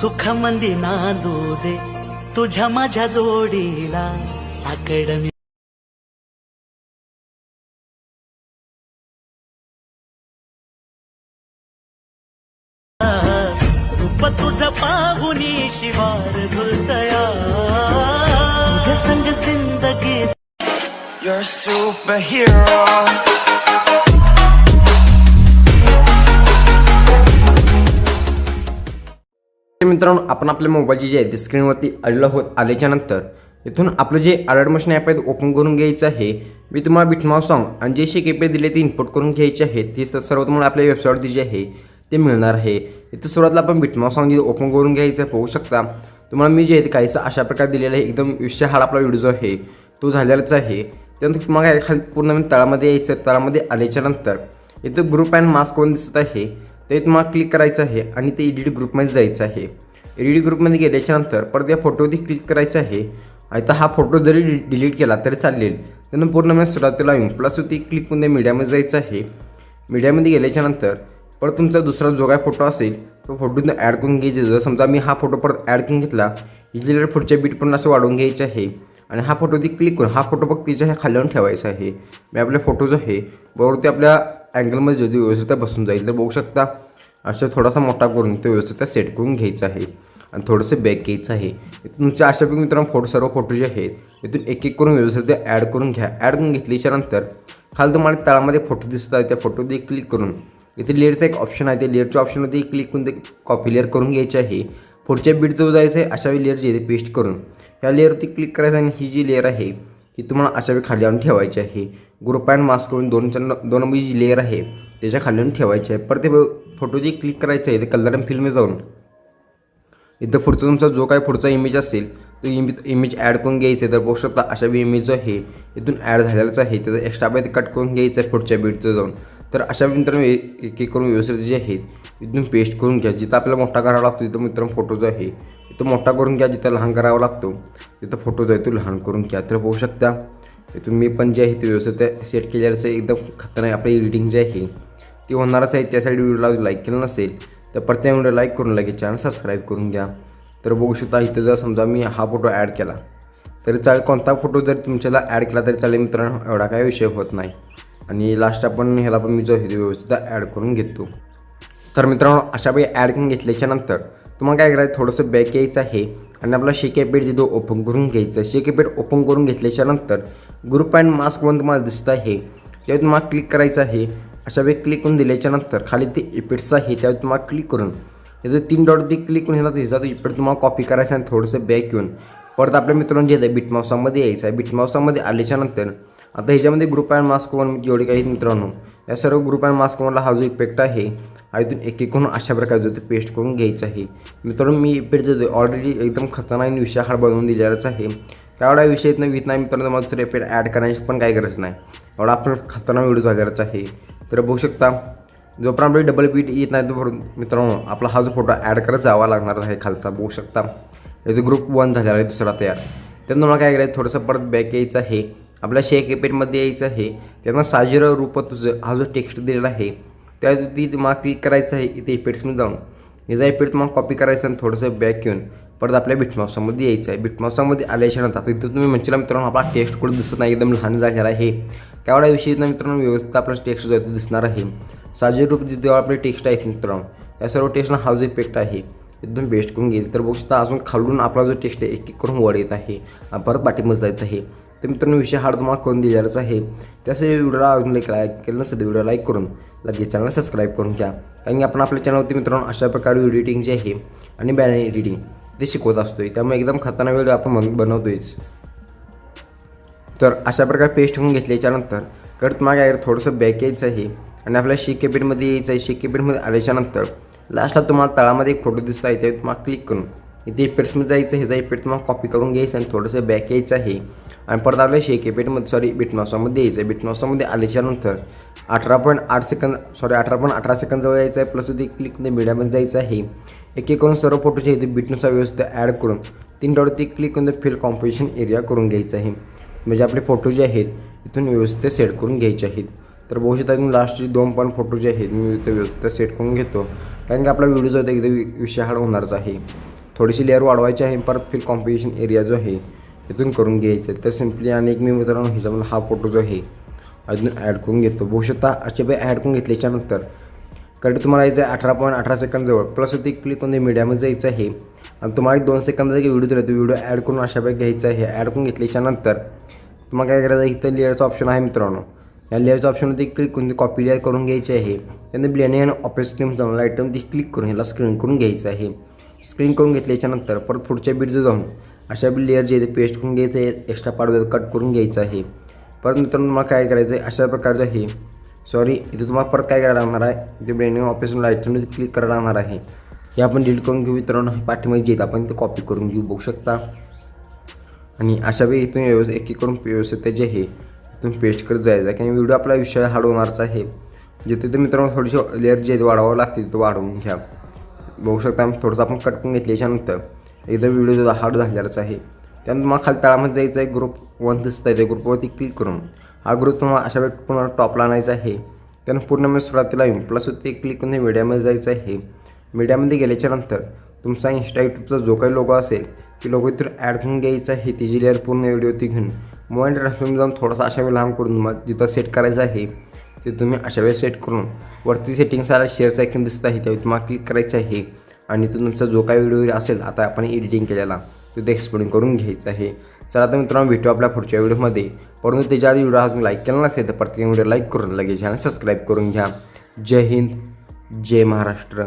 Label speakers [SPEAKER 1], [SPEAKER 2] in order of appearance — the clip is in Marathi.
[SPEAKER 1] सुखमंदी नांदू दे तुझ्या माझ्या जोडीला साकड मी रूप तुझ पाहुनी शिवार भूतया तुझ्या संग जिंदगी
[SPEAKER 2] You're a superhero.
[SPEAKER 3] तर मित्रांनो आपण आपल्या मोबाईलची जे आहे ते स्क्रीनवरती अडलं होत आल्याच्यानंतर इथून आपलं जे अलर्ट मशीन ॲप आहे ते ओपन करून घ्यायचं आहे. मी तुम्हाला बिटमाव सॉंग आणि जे शिकेपे दिले ते इनपुट करून घ्यायचे आहेत. ते सर्व तुम्हाला आपल्या वेबसाईटवरती जे आहे ते मिळणार आहे. इथं सुरुवातीला आपण बिटमाव सॉंग जे ओपन करून घ्यायचं आहे पाहू शकता. तुम्हाला मी जे आहे ते काहीसं अशा प्रकारे दिलेलं आहे. एकदम विषय हाड आपला व्हिडिओ जो आहे तो झालेलाच आहे. त्यानंतर तुम्हाला खाली पूर्ण तळामध्ये यायचं तळामध्ये आल्याच्यानंतर इथं ग्रुप अँड मास्क कोण दिसत आहे ते मला क्लिक करायचं आहे आणि ते एडिट ग्रुपमध्ये जायचं आहे. एडिट ग्रुपमध्ये गेल्याच्यानंतर परत या फोटोवरती क्लिक करायचं आहे. आता हा फोटो जरी डिलीट केला तरी चालेल. त्यानं पूर्ण मी सुरुवातीला येऊन प्लस वरती क्लिक करून मीडियामध्ये जायचं आहे. मीडियामध्ये गेल्याच्यानंतर परत तुमचा दुसरा जो काय फोटो असेल तो फोटो ॲड करून घ्यायचे जर समजा मी हा फोटो परत ॲड करून घेतला इथे पुढच्या बीट पण असं वाढवून घ्यायचे आहे. आणि हा फोटो ती क्लिक करून हा फोटो फक्त तिच्या ह्या खाल्यावर ठेवायचा आहे. मी आपल्या फोटो जो आहे बरोबर ते आपल्या अँगलमध्ये जो व्यवस्थित बसून जाईल तर बघू शकता असं थोडासा मोठा करून तो व्यवस्थित सेट करून घ्यायचं आहे. आणि थोडंसं बॅक घ्यायचं आहे. तुमच्या अशा पैकी मित्रांनो फोटो सर्व फोटो जे आहेत इथून एक एक करून व्यवस्थित ॲड करून घ्या. ॲड करून घेतल्याच्या नंतर खाली तुम्हाला तळामध्ये फोटो दिसत आहे. त्या फोटोमध्ये क्लिक करून इथे लेअरचा एक ऑप्शन आहे. ते लेअरच्या ऑप्शनमध्ये क्लिक करून ते कॉपी लेअर करून घ्यायचे आहे. पुढच्या बीट जायचं आहे. अशा वेळी लेअर जे आहे ते पेस्ट करून ह्या लेअरवरती क्लिक करायचं आणि ही जी लेअर आहे ही तुम्हाला अशा वेळी खाली आणून ठेवायची आहे. ग्रुप अँड मास्क करून दोनच्या दोन नंबरची जी लेअर आहे त्याच्या खालून ठेवायची आहे परत ते फोटो जे क्लिक करायचं आहे ते कलर अँड फिल्म जाऊन. इथं पुढचा तुमचा जो काय पुढचा इमेज असेल तो इमेज इमेज ॲड करून घ्यायचं आहे. तर बघू शकता अशा बी इमेज जो आहे इथून ॲड झालेलाच आहे. त्याचा एक्स्ट्रा ते कट करून घ्यायचं आहे पुढच्या बीटचं जाऊन. तर अशा मित्रांनो एक एक करून व्यवस्थित जे आहेत इथून पेस्ट करून घ्या. जिथं आपल्याला मोठा करावा लागतो तिथं मित्रांनो फोटो जो आहे तिथं मोठा करून घ्या. जिथं लहान करावा लागतो तिथं फोटो जो आहे तो लहान करून घ्या. तर बघू शकता इथून तुम्ही पण जे आहे ते व्यवस्थित सेट केल्याचं एकदम खतरनाक आपली एडिटिंग जे आहे ती होणारच आहे. त्यासाठी व्हिडिओला लाईक केलं नसेल तर प्रत्येक व्हिडिओ लाईक करून लगेच चॅनल सबस्क्राईब करून घ्या. तर बघू शकता इथं जर समजा मी हा फोटो ॲड केला तरी चालेल. कोणता फोटो जर तुमच्याला ॲड केला तरी चालेल मित्रांनो एवढा काही विषय होत नाही. आणि लास्ट आपण ह्याला पण मी जो आहे व्यवस्थित ॲड करून घेतो. तर मित्रांनो अशा वेळी ॲड करून घेतल्याच्यानंतर तुम्हाला काय करायचं थोडंसं बॅक यायचं आहे आणि आपला शेके पेड जे तो ओपन करून घ्यायचं शेके पेड ओपन करून घेतल्याच्या नंतर ग्रुप अँड मास्क वन तुम्हाला दिसत आहे. त्यावर तुम्हाला क्लिक करायचं आहे. अशा वेळी क्लिक करून दिल्याच्या नंतर खाली ते इपेड्स आहे त्यावर तुम्हाला क्लिक करून. त्याचं तीन डॉट क्लिक करून घेतला त्याचा तो तुम्हाला कॉपी करायचं आणि थोडंसं बॅक येऊन. परत आपल्या मित्रांनो जे आहे बिटमाउसामध्ये यायचं आहे. बिटमाउसामध्ये आल्याच्यानंतर आता ह्याच्यामध्ये ग्रुप अँड मास्क वन जेवढे काही मित्रांनो या सर्व ग्रुप अँड मास्क वनला हा जो इफेक्ट आहे अजून एक एक करून अशा प्रकारे जो ते पेस्ट करून घ्यायचं आहे. मित्रांनो मी इफेक्ट जो ऑलरेडी एकदम खतरनाक विषय हाड बनवून दिलेलाच आहे. त्यावेळा विषय येत नाही नाही मित्रांनो मला दुसरे इफेक्ट ॲड करायची पण काही गरज नाही. एवढा आपण खतरनाक व्हिडिओ झालेलाच आहे. तर बघू शकता जोपर्यंत डबल पीठ येत नाही तो मित्रांनो आपला हा जो फोटो ॲड करत जावा लागणार आहे खालचा. बघू शकता इथे ग्रुप वन झालेला आहे दुसरा तयार. त्यांना मला काय करायचं थोडंसं परत बॅक यायचं आहे. आपल्या शेक पेटमध्ये यायचं आहे. त्यांना साजिर रूप तुझं हा जो टेक्स्ट दिलेला आहे त्यावरती तुम्हाला क्लिक करायचं आहे इथे इफेक्ट्समध्ये जाऊन. याचा इफेक्ट तुम्हाला कॉपी करायचं आणि थोडंसं बॅक येऊन परत आपल्या बिटमाउसामध्ये यायचं आहे. बिटमॉसामध्ये आल्याच्यानंतर आता इथं तुम्ही म्हणशीला मित्रांनो आपला टेक्स्ट कोड दिसत नाही एकदम लहान झालेला आहे. त्यावेळा विषयी मित्रांनो व्यवस्थित आपला टेक्स्ट जो आहे तो दिसणार आहे. साजिर रूप जिथे आपले टेक्स्ट आहे मित्रांनो या सर्व टेक्स्टला हा जो इफेक्ट आहे. एकदम बेस्ट करून घ्यायचं. तर बघू शकता अजून खालून आपला जो टेक्स्ट आहे एक एक करून वर येत आहे. परत पाठीमध्ये जायचं आहे. तर मित्रांनो विषय हा तुम्हाला करून दिलेलाच आहे. त्यासाठी व्हिडिओला अजून लाईक लाईक केलं नसेल तर व्हिडिओ लाईक करून लगेच चॅनल सबस्क्राईब करून घ्या. कारण की आपण आपल्या चॅनलवरती मित्रांनो अशा प्रकारे व्हिडिओ एडिटिंग जे आहे आणि बॅनर एडिटिंग ते शिकवत असतो आहे त्यामुळे एकदम खतरनाक व्हिडिओ आपण बन- बनवतोयच. तर अशा प्रकारे पेस्ट होऊन घेतल्याच्यानंतर करत मागे थोडंसं बॅक यायचं आहे आणि आपल्याला शेक केपीडमध्ये यायचं आहे. शेक केपीडमध्ये आल्याच्यानंतर लास्टला तुम्हाला तळामध्ये एक फोटो दिसता येते तुम्हाला क्लिक करून इथे इफेक्ट्समध्ये जायचं ह्याचा इफेक्ट तुम्हाला कॉपी करून घ्यायचं आणि थोडंसं बॅक यायचं आहे आणि परत आपल्या शेके बेटमध्ये सॉरी बिटनॉसामध्ये यायचं आहे बिटनॉसामध्ये आल्याच्यानंतर अठरा पॉईंट आठ सेकंद सॉरी अठरा पॉईंट अठरा सेकंद जवळ यायचं आहे प्लस इथे क्लिकमध्ये मीडियामध्ये जायचं आहे. एक एक करून सर्व फोटो जे ते बिटनुसार व्यवस्थित ॲड करून तीन डॉटवरती क्लिक करून फिल कॉम्पोजिशन एरिया करून घ्यायचं आहे. म्हणजे आपले फोटो जे आहेत इथून व्यवस्थित सेट करून घ्यायचे आहेत. तर बहुशः त्यातून लास्टचे दोन पण फोटो जे आहेत मी ते व्यवस्थित सेट करून घेतो. कारण की आपला व्हिडिओ जो आहे एकदम विषय हाड होणारच आहे. थोडीशी लेअर वाढवायची आहे परत फिल कॉम्पोजिशन एरिया जो आहे इथून करून घ्यायचं. आहे तर सिम्पली आणि एक मी मित्रांनो ह्याच्यामध्ये हा फोटो जो आहे अजून ॲड करून घेतो. बहुशः असे काही ॲड करून घेतल्याच्यानंतर कारण तुम्हाला यायचं आहे अठरा पॉईंट अठरा सेकंदजवळ प्लस ते क्लिक करून मीडियामध्ये जायचं आहे. आणि तुम्हाला एक दोन सेकंदाचा एक व्हिडिओ दिला तो व्हिडिओ ॲड करून अशा पैकी घ्यायचा आहे. ॲड करून घेतल्याच्यानंतर तुम्हाला काय करायचं इथं लेअरचं ऑप्शन आहे मित्रांनो. या लेअरच्या ऑप्शनमध्ये क्लिक करून कॉपी लेअर करून घ्यायची आहे. त्यानंतर ब्लेनिंग आणि ऑपरेट स्क्रीन जाऊन आयटम ती क्लिक करून ह्याला स्क्रीन करून घ्यायचं आहे. स्क्रीन करून घेतल्याच्यानंतर परत पुढच्या बीटचं जाऊन अशा बी लेअर जे आहे ते पेस्ट करून घ्यायचं आहे एक्स्ट्रा पार्ट कट करून घ्यायचं आहे. परत मित्रांनो तुम्हाला काय करायचं आहे अशा प्रकारचं आहे सॉरी इथे तुम्हाला परत काय करायला लागणार आहे इथे ब्रँडिंग ऑपरेशन आयटममध्ये क्लिक करायला लागणार आहे. हे आपण डिलीट करून घेऊ मित्रांनो पाठीमध्ये घेत आपण ते कॉपी करून घेऊ बघू शकता. आणि अशा वेळी इथून व्यवस्थित एक एक करून व्यवस्थित जे आहे इथून पेस्ट करत जायचं आहे. कारण व्हिडिओ आपला विषय हार्ड आहे. जिथे तर मित्रांनो थोडीशी लेअर जे आहे ते वाढवावं लागते तिथं वाढवून घ्या. बघू शकता थोडंसं आपण कट करून घेतल्याच्यानंतर एकदा व्हिडिओ हार्ड झालेलाच आहे. त्यानंतर तुम्हाला खाली तळामध्ये जायचं आहे ग्रुप वन दिसत आहे त्या ग्रुपवरती क्लिक करून हा ग्रुप तुम्हाला अशा वेळी पुन्हा टॉपला आणायचा आहे. त्यानं पूर्ण मी सुरुवातीला येऊन प्लस ते क्लिक करून मीडियामध्ये जायचं आहे. मीडियामध्ये गेल्याच्यानंतर तुमचा इंस्टा यूट्यूबचा जो काही लोगो असेल ती लोगो इथून ॲड करून घ्यायचा आहे. तिची लेअर पूर्ण व्हिडिओ ती घेऊन. मोबाईल ट्रान्सफॉर्म जाऊन थोडासा अशा वेळी लहान करून तुम्हाला जिथं सेट करायचं आहे ते तुम्ही अशा वेळेस सेट करून वरती सेटिंग्स आला शेअरचा ऐकून दिसत आहे त्यावेळी तुम्हाला क्लिक करायचं आहे. आणि तो तुमचा जो काही व्हिडिओ असेल आता आपण एडिटिंग केलेला तो ते एक्सपोर्टिंग करून घ्यायचा आहे. चला आता मित्रांनो भेटू आपल्या पुढच्या व्हिडिओमध्ये. परंतु त्याच्या आधी व्हिडिओ अजून लाईक केला नसेल तर प्रत्येक व्हिडिओ लाईक करून लगेच चॅनल सबस्क्राईब करून घ्या. जय हिंद जय महाराष्ट्र.